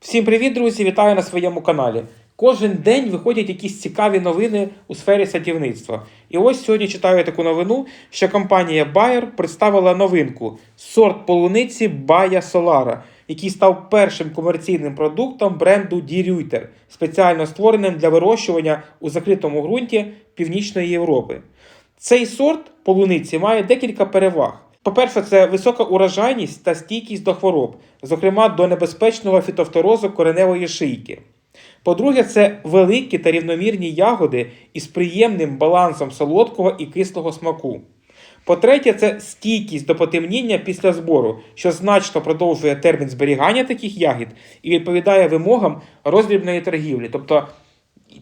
Всім привіт, друзі! Вітаю на своєму каналі. Кожен день виходять якісь цікаві новини у сфері садівництва. І ось сьогодні читаю таку новину, що компанія Bayer представила новинку сорт полуниці Baia Solara, який став першим комерційним продуктом бренду Dieruiter, спеціально створеним для вирощування у закритому ґрунті Північної Європи. Цей сорт полуниці має декілька переваг. По-перше, це висока урожайність та стійкість до хвороб, зокрема до небезпечного фітофторозу кореневої шийки. По-друге, це великі та рівномірні ягоди із приємним балансом солодкого і кислого смаку. По-третє, це стійкість до потемніння після збору, що значно продовжує термін зберігання таких ягід і відповідає вимогам роздрібної торгівлі. Тобто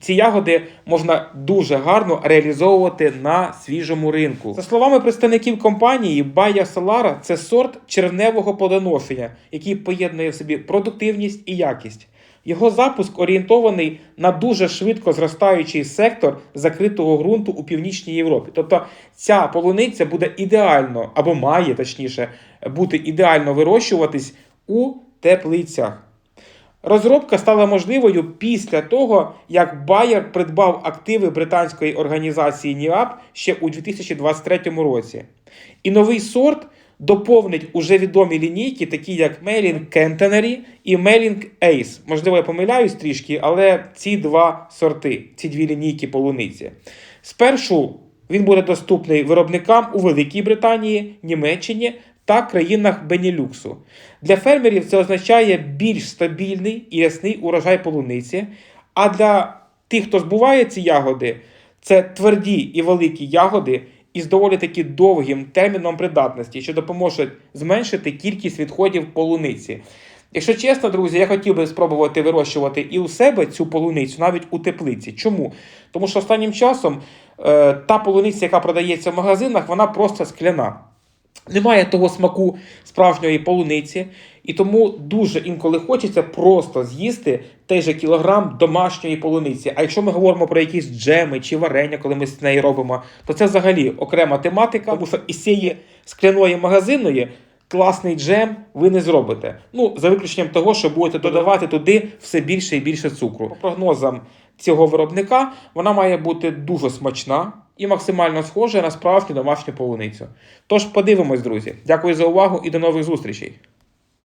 ці ягоди можна дуже гарно реалізовувати на свіжому ринку. За словами представників компанії, Baia Solara – це сорт червневого плодоношення, який поєднує в собі продуктивність і якість. Його запуск орієнтований на дуже швидко зростаючий сектор закритого ґрунту у північній Європі. Тобто ця полуниця буде ідеально або має точніше бути ідеально вирощуватись у теплицях. Розробка стала можливою після того, як Bayer придбав активи британської організації NIAP ще у 2023 році. І новий сорт доповнить уже відомі лінійки, такі як Mailing Centenary і Mailing Ace. Можливо, я помиляюсь трішки, але ці два сорти, ці дві лінійки полуниці. Спершу він буде доступний виробникам у Великій Британії, Німеччині та країнах Бенілюксу. Для фермерів це означає більш стабільний і ясний урожай полуниці. А для тих, хто збуває ці ягоди, це тверді і великі ягоди із доволі таки довгим терміном придатності, що допоможе зменшити кількість відходів полуниці. Якщо чесно, друзі, я хотів би спробувати вирощувати і у себе цю полуницю, навіть у теплиці. Чому? Тому що останнім часом е, та полуниця, яка продається в магазинах, вона просто скляна. Немає того смаку справжньої полуниці, і тому дуже інколи хочеться просто з'їсти той же кілограм домашньої полуниці. А якщо ми говоримо про якісь джеми чи варення, коли ми з неї робимо, то це взагалі окрема тематика, тому що із цієї скляної магазинної класний джем ви не зробите. Ну, за виключенням того, що будете додавати туди все більше і більше цукру. По прогнозам цього виробника вона має бути дуже смачна і максимально схоже на справжню домашню полуницю. Тож подивимось, друзі. Дякую за увагу і до нових зустрічей.